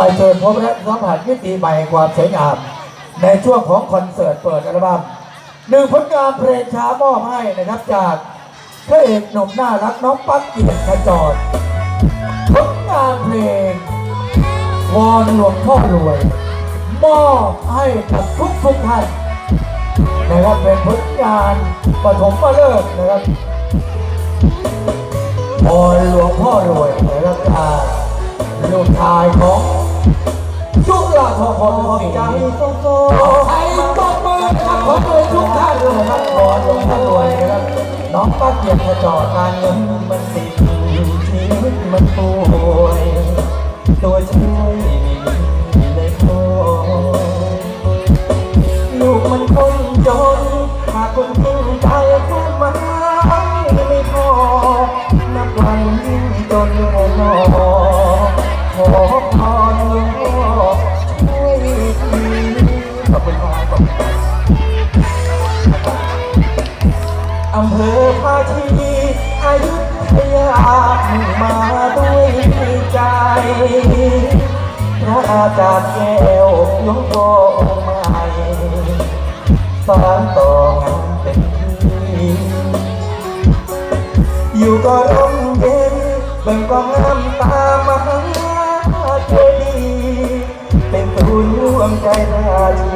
ไปเชิญพบและสัมผัสมิติใหม่ความสวยงาม ในช่วงของคอนเสิร์ตเปิดอัลบั้มหนึ่งผลงานเพลงช้ามอบให้นะครับจากพระเอกหนุ่มน่ารักน้องปักเกียรติขจรผลงานเพลงวอนหลวงพ่อรวย มอบให้กับทุกทุกท่านนะครับเป็นผลงานปฐมมาเลิกนะครับวอนหลวงพ่อรวยนะครับจากลูกชายของ จุฬาภรณ์ของใจโซโซไทยตบมือนะครับขอบคุณทุกท่านเลยนะครับวอนหลวงพ่อรวยนะครับน้องปักเกียรติขจรการเงินมันติดชีวิตมันป่วยตัวช่วยไม่ได้พอลูกมันคนจนหากคนจริงใจแค่มาไม่พอนับวันยิ่งจนแน่นอขอ อำเภอภาชีอายุทยามุ่งมาด้วยใจพระอาจารย์แก้วหลวงพ่อองค์ใหม่สานต่องานเป็นที่อยู่ก็ร่มเย็นเบิ่งก็งามตามหาเจดีย์เป็นศูนย์รวมใจราชี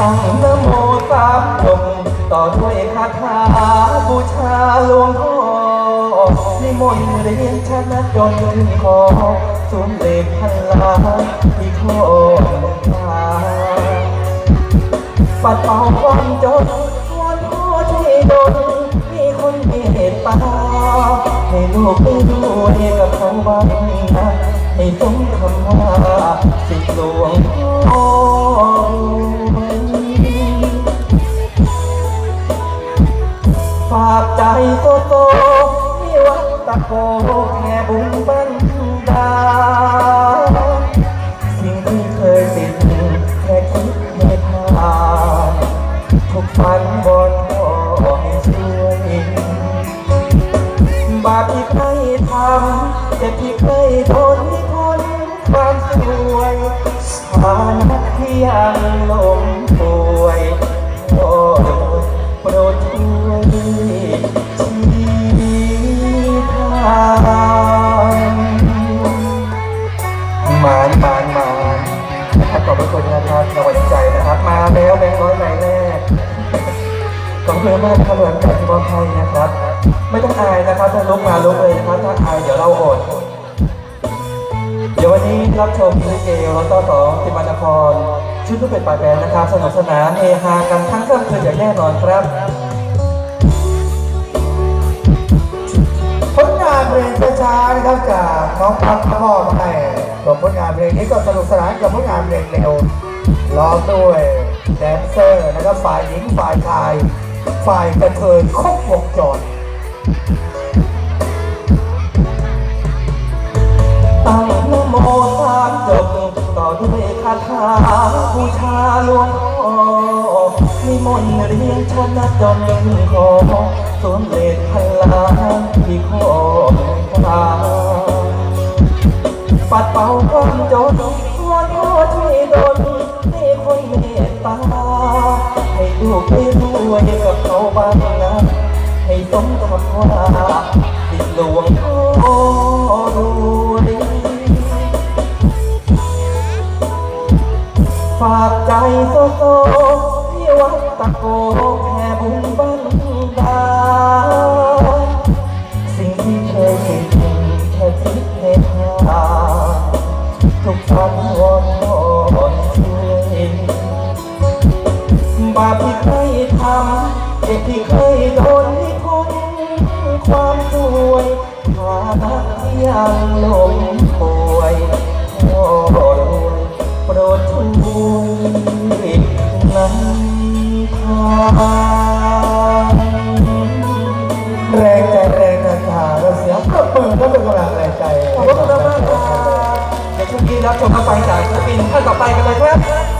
ตั้งนโมสามจบต่อด้วยคาถาบูชาหลวงพ่อนิมนต์เรียนชนะจนขึ้นคอสวมเลขพันล้านที่ข้อตาปัดเป่าความจนวอนพ่อช่วยดลมีคนเมตตาให้ลูกได้ด้วยกับเขาบ้างนะให้สมคำว่าสิทธิหลวงพ่อ ใจโตโตที่วัดตะโกแค่บุญบันดาสิ่งที่เคยติดแค่คิดไม่ผ่านทุกฝันบนพ่อให้ช่วยบาปที่เคยทำเจ็บที่เคยทนที่ทนความสวยฐานะที่ยังหลงป่ว ขอบคุณมากครับเหมือนกับที่มอบให้นะครับ ไม่ต้องอายนะครับถ้าลุกมาลุกเลยนะครับถ้าอายเดี๋ยวเราอดเดี๋ยววันนี้รับชมลิเกรถต่อสองติมานครชุดลูกเป็ดปากแดงนะครับ สนุกสนานเฮฮากันทั้งค่ำคืนอย่างแน่นอนครับผลงานเพลงช้าๆนะครับจากน้องพักพ่อมาให้ส่วนผลงานเพลงนี้ก็สนุกสนานกับผลงานเพลงเร็วร้อด้วยแดนเซอร์นะครับฝ่ายหญิงฝ่ายชาย ฝ่ายกระเทยครบวงจรตั้งนโมสามจบต่อด้วยคาถาบูชาหลวงพ่อนิมนต์เรียนชนะจนคอสมเลขพันล้านที่คอตาปัดเป่าความจนวอนพ่อช่วยดลให้คนเมตตาให้ลูกได้รวย กับเขาบ้างนะให้สมคำว่าติดหลวงพ่อรวยฝากใจโซโซที่วัดตะโกแค่บุญบันดาสิ่งที่เคยคิดแค่คิดในทาทุกฝันวอน ที่เคยโดนความสวยฐานะที่ยังลงป่วยพ่อรวยโปรดช่วยนำทางแรงใจแรงกันขาเราเสียงปรบมือก็เป็นกำลังแรงใจขอบคุณมากครับเดี๋ยวช่วงนี้รับชมรับฟังจากศิลปินท่านต่อไปกันเลยครับ